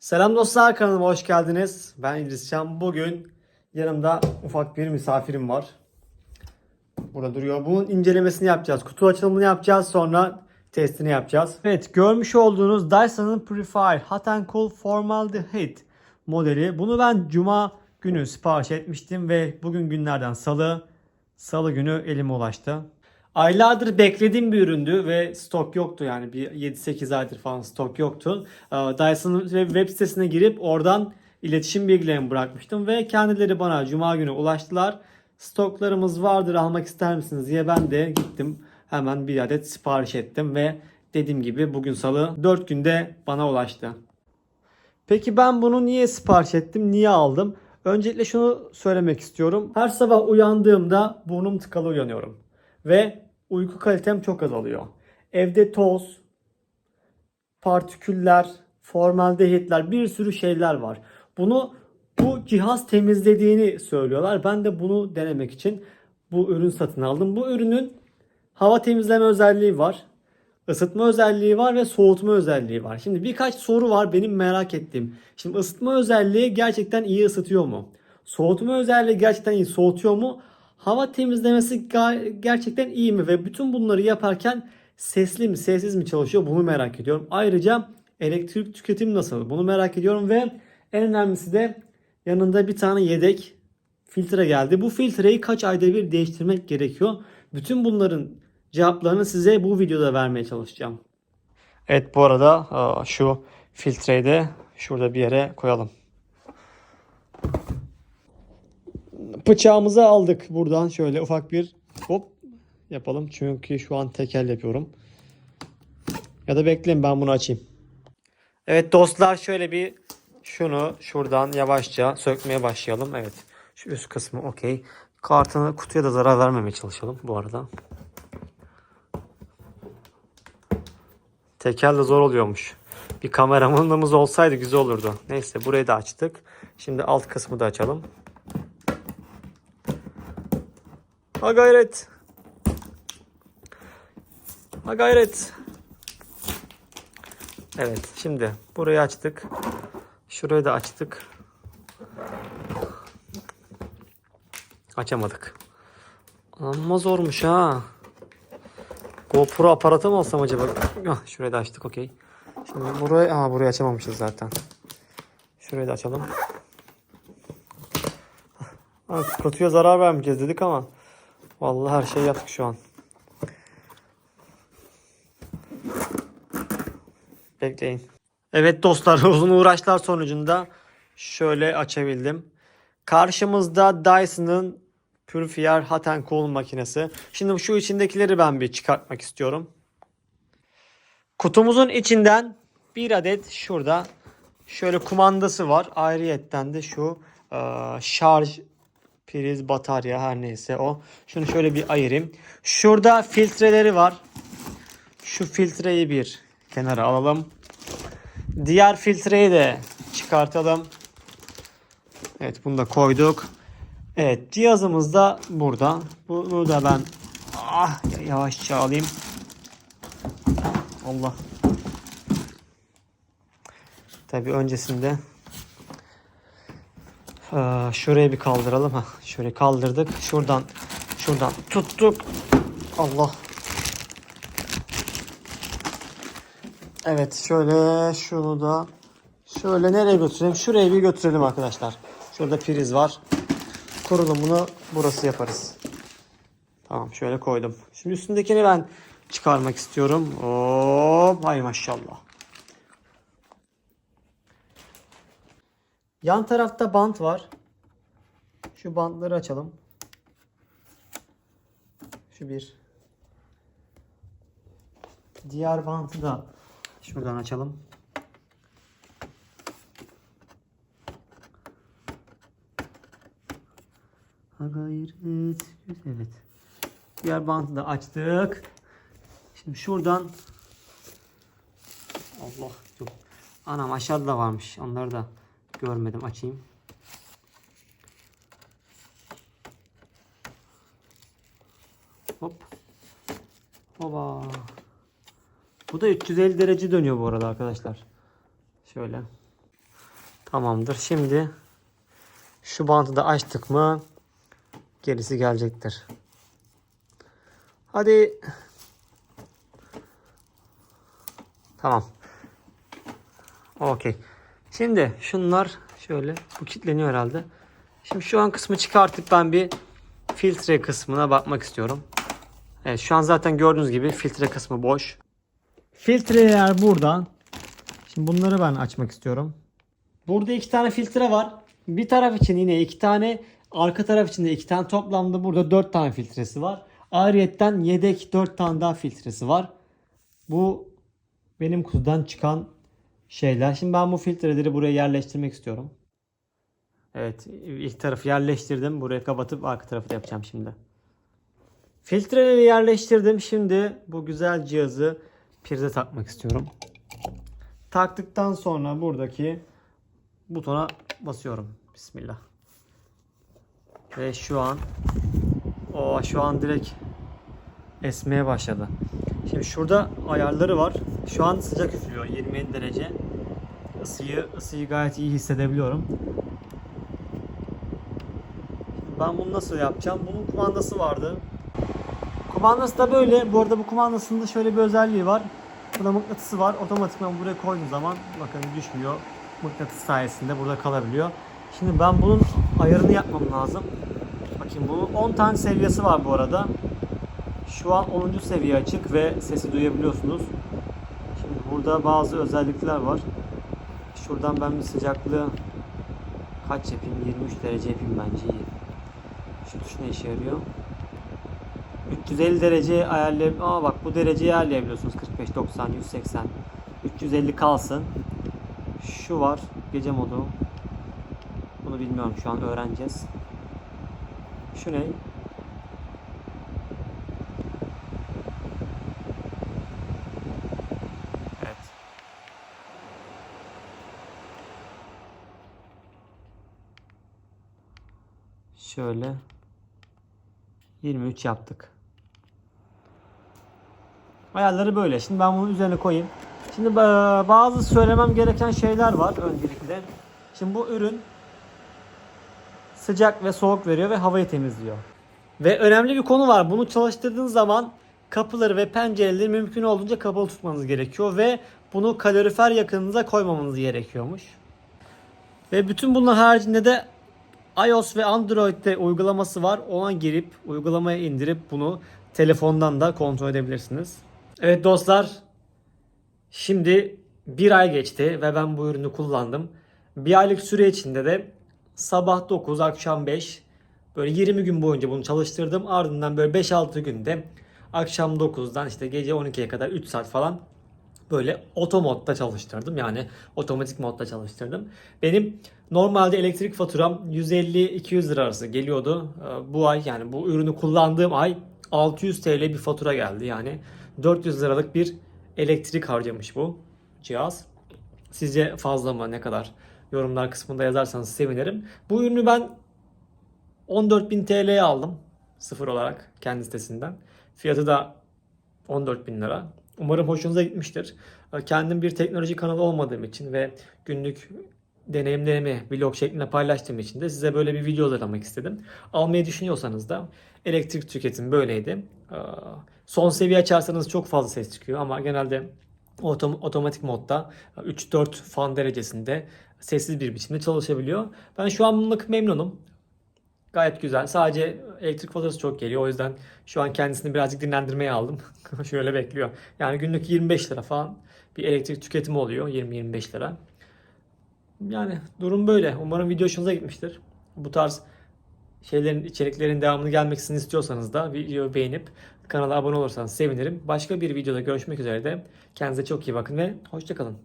Selam dostlar kanalıma hoş geldiniz. Ben İdris Can. Bugün yanımda ufak bir misafirim var. Burada duruyor. Bunun incelemesini yapacağız. Kutu açılımını yapacağız. Sonra testini yapacağız. Evet görmüş olduğunuz Dyson'ın Purifier Hot Cool Formaldehyde modeli. Bunu ben cuma günü sipariş etmiştim ve bugün günlerden salı. Salı günü elime ulaştı. Aylardır beklediğim bir üründü ve stok yoktu yani bir 7-8 aydır falan stok yoktu. Ee, Dyson'ın web sitesine girip oradan iletişim bilgilerimi bırakmıştım ve kendileri bana cuma günü ulaştılar. Stoklarımız vardır almak ister misiniz diye ben de gittim hemen bir adet sipariş ettim ve dediğim gibi bugün salı 4 günde bana ulaştı. Peki ben bunu niye sipariş ettim? Niye aldım? Öncelikle şunu söylemek istiyorum. Her sabah uyandığımda burnum tıkalı uyanıyorum. Ve uyku kalitem çok azalıyor. Evde toz, partiküller, formaldehitler bir sürü şeyler var. Bunu bu cihaz temizlediğini söylüyorlar. Ben de bunu denemek için bu ürün satın aldım. Bu ürünün hava temizleme özelliği var. Isıtma özelliği var ve soğutma özelliği var. Şimdi birkaç soru var benim merak ettiğim. Şimdi ısıtma özelliği gerçekten iyi ısıtıyor mu? Soğutma özelliği gerçekten iyi soğutuyor mu? Hava temizlemesi gerçekten iyi mi? Ve bütün bunları yaparken sesli mi sessiz mi çalışıyor bunu merak ediyorum. Ayrıca elektrik tüketimi nasıl? Bunu merak ediyorum ve en önemlisi de yanında bir tane yedek filtre geldi. Bu filtreyi kaç ayda bir değiştirmek gerekiyor? Bütün bunların cevaplarını size bu videoda vermeye çalışacağım. Evet bu arada şu filtreyi de şurada bir yere koyalım. Bıçağımızı aldık buradan şöyle ufak bir hop yapalım. Çünkü şu an tekel yapıyorum. Ya da bekleyin ben bunu açayım. Evet dostlar şöyle bir şunu şuradan yavaşça sökmeye başlayalım. Evet şu üst kısmı okey. Kartını kutuya da zarar vermemeye çalışalım bu arada. Tekel de zor oluyormuş. Bir kameramanımız olsaydı güzel olurdu. Neyse burayı da açtık. Şimdi alt kısmı da açalım. Ha gayret. Ha gayret. Evet şimdi burayı açtık. Şurayı da açtık. Açamadık. Amma zormuş ha. GoPro aparatı mı alsam acaba? Ah, şurayı da açtık okey. Şimdi burayı, aa, burayı açamamışız zaten. Şurayı da açalım. Ha, kutuya zarar vermeyeceğiz dedik ama vallahi her şeyi yaptık şu an. Bekleyin. Evet dostlar uzun uğraşlar sonucunda şöyle açabildim. Karşımızda Dyson'ın Purifier Hot and Cool makinesi. Şimdi şu içindekileri ben bir çıkartmak istiyorum. Kutumuzun içinden bir adet şurada şöyle kumandası var. Ayrıyetten de şu e, şarj priz batarya her neyse o. Şunu şöyle bir ayırayım. Şurada filtreleri var. Şu filtreyi bir kenara alalım. Diğer filtreyi de çıkartalım. Evet bunu da koyduk. Evet cihazımız da burada. Bunu da ben ah, yavaşça alayım. Allah. Tabii öncesinde eee, şuraya bir kaldıralım. ha. Şöyle kaldırdık. Şuradan şuradan tuttuk. Allah. Evet şöyle şunu da şöyle nereye götürelim? Şuraya bir götürelim arkadaşlar. Şurada priz var. Kurulumunu burası yaparız. Tamam şöyle koydum. Şimdi üstündekini ben çıkarmak istiyorum. Hop hay maşallah. Yan tarafta bant var. Şu bantları açalım. Şu bir. Diğer bantı da şuradan açalım. Ha gayret. Evet. Diğer bantı da açtık. Şimdi şuradan Allah yok. Anam aşağıda da varmış. Onları da görmedim. Açayım. Hop. Hoba. Bu da 350 derece dönüyor bu arada arkadaşlar. Şöyle. Tamamdır. Şimdi şu bantı da açtık mı gerisi gelecektir. Hadi. Tamam. Okey. Şimdi şunlar şöyle bu kilitleniyor herhalde. Şimdi şu an kısmı çıkartıp ben bir filtre kısmına bakmak istiyorum. Evet şu an zaten gördüğünüz gibi filtre kısmı boş. Filtreler buradan. Şimdi bunları ben açmak istiyorum. Burada iki tane filtre var. Bir taraf için yine iki tane, arka taraf için de iki tane. Toplamda burada dört tane filtresi var. Ayrıyetten yedek dört tane daha filtresi var. Bu benim kutudan çıkan şeyler. Şimdi ben bu filtreleri buraya yerleştirmek istiyorum. Evet ilk tarafı yerleştirdim. Buraya kapatıp arka tarafı da yapacağım şimdi. Filtreleri yerleştirdim. Şimdi bu güzel cihazı prize takmak istiyorum. Taktıktan sonra buradaki butona basıyorum. Bismillah. Ve şu an o şu an direkt esmeye başladı. Şimdi şurada ayarları var. Şu an sıcak üflüyor 27 derece. Isıyı, ısıyı gayet iyi hissedebiliyorum. Ben bunu nasıl yapacağım? Bunun kumandası vardı. Kumandası da böyle. Bu arada bu kumandasında şöyle bir özelliği var. Burada mıknatısı var. Otomatikman buraya koyduğum zaman bakın düşmüyor. Mıknatıs sayesinde burada kalabiliyor. Şimdi ben bunun ayarını yapmam lazım. Bakın bunun 10 tane seviyesi var bu arada. Şu an 10. seviye açık ve sesi duyabiliyorsunuz. Şimdi burada bazı özellikler var. Şuradan ben bir sıcaklığı kaç yapayım? 23 derece yapayım bence iyi. Şu tuş ne işe yarıyor? 350 derece ayarlayıp Aa bak bu dereceyi ayarlayabiliyorsunuz. 45, 90, 180. 350 kalsın. Şu var. Gece modu. Bunu bilmiyorum şu an öğreneceğiz. Şu ne? Evet. Şöyle 23 yaptık. Ayarları böyle. Şimdi ben bunu üzerine koyayım. Şimdi ba- bazı söylemem gereken şeyler var öncelikle. Şimdi bu ürün sıcak ve soğuk veriyor ve havayı temizliyor. Ve önemli bir konu var. Bunu çalıştırdığınız zaman kapıları ve pencereleri mümkün olduğunca kapalı tutmanız gerekiyor ve bunu kalorifer yakınınıza koymamanız gerekiyormuş. Ve bütün bunlar haricinde de iOS ve Android'de uygulaması var. Ona girip uygulamaya indirip bunu telefondan da kontrol edebilirsiniz. Evet dostlar. Şimdi bir ay geçti ve ben bu ürünü kullandım. Bir aylık süre içinde de sabah 9, akşam 5 böyle 20 gün boyunca bunu çalıştırdım. Ardından böyle 5-6 günde akşam 9'dan işte gece 12'ye kadar 3 saat falan böyle oto modda çalıştırdım. Yani otomatik modda çalıştırdım. Benim normalde elektrik faturam 150-200 lira arası geliyordu. Ee, Bu ay yani bu ürünü kullandığım ay 600 TL bir fatura geldi. Yani 400 liralık bir elektrik harcamış bu cihaz. Sizce fazla mı ne kadar? Yorumlar kısmında yazarsanız sevinirim. Bu ürünü ben 14.000 TL'ye aldım. Sıfır olarak kendi sitesinden. Fiyatı da 14.000 lira. Umarım hoşunuza gitmiştir. Kendim bir teknoloji kanalı olmadığım için ve günlük deneyimlerimi vlog şeklinde paylaştığım için de size böyle bir video hazırlamak istedim. Almayı düşünüyorsanız da elektrik tüketim böyleydi. Ee, Son seviye açarsanız çok fazla ses çıkıyor ama genelde otom- otomatik modda 3-4 fan derecesinde sessiz bir biçimde çalışabiliyor. Ben şu anlık memnunum. Gayet güzel. Sadece elektrik faturası çok geliyor. O yüzden şu an kendisini birazcık dinlendirmeye aldım. Şöyle bekliyor. Yani günlük 25 lira falan bir elektrik tüketimi oluyor. 20-25 lira. Yani durum böyle. Umarım video hoşunuza gitmiştir. Bu tarz şeylerin, içeriklerin devamını gelmesini istiyorsanız da videoyu beğenip kanala abone olursanız sevinirim. Başka bir videoda görüşmek üzere de kendinize çok iyi bakın ve hoşçakalın.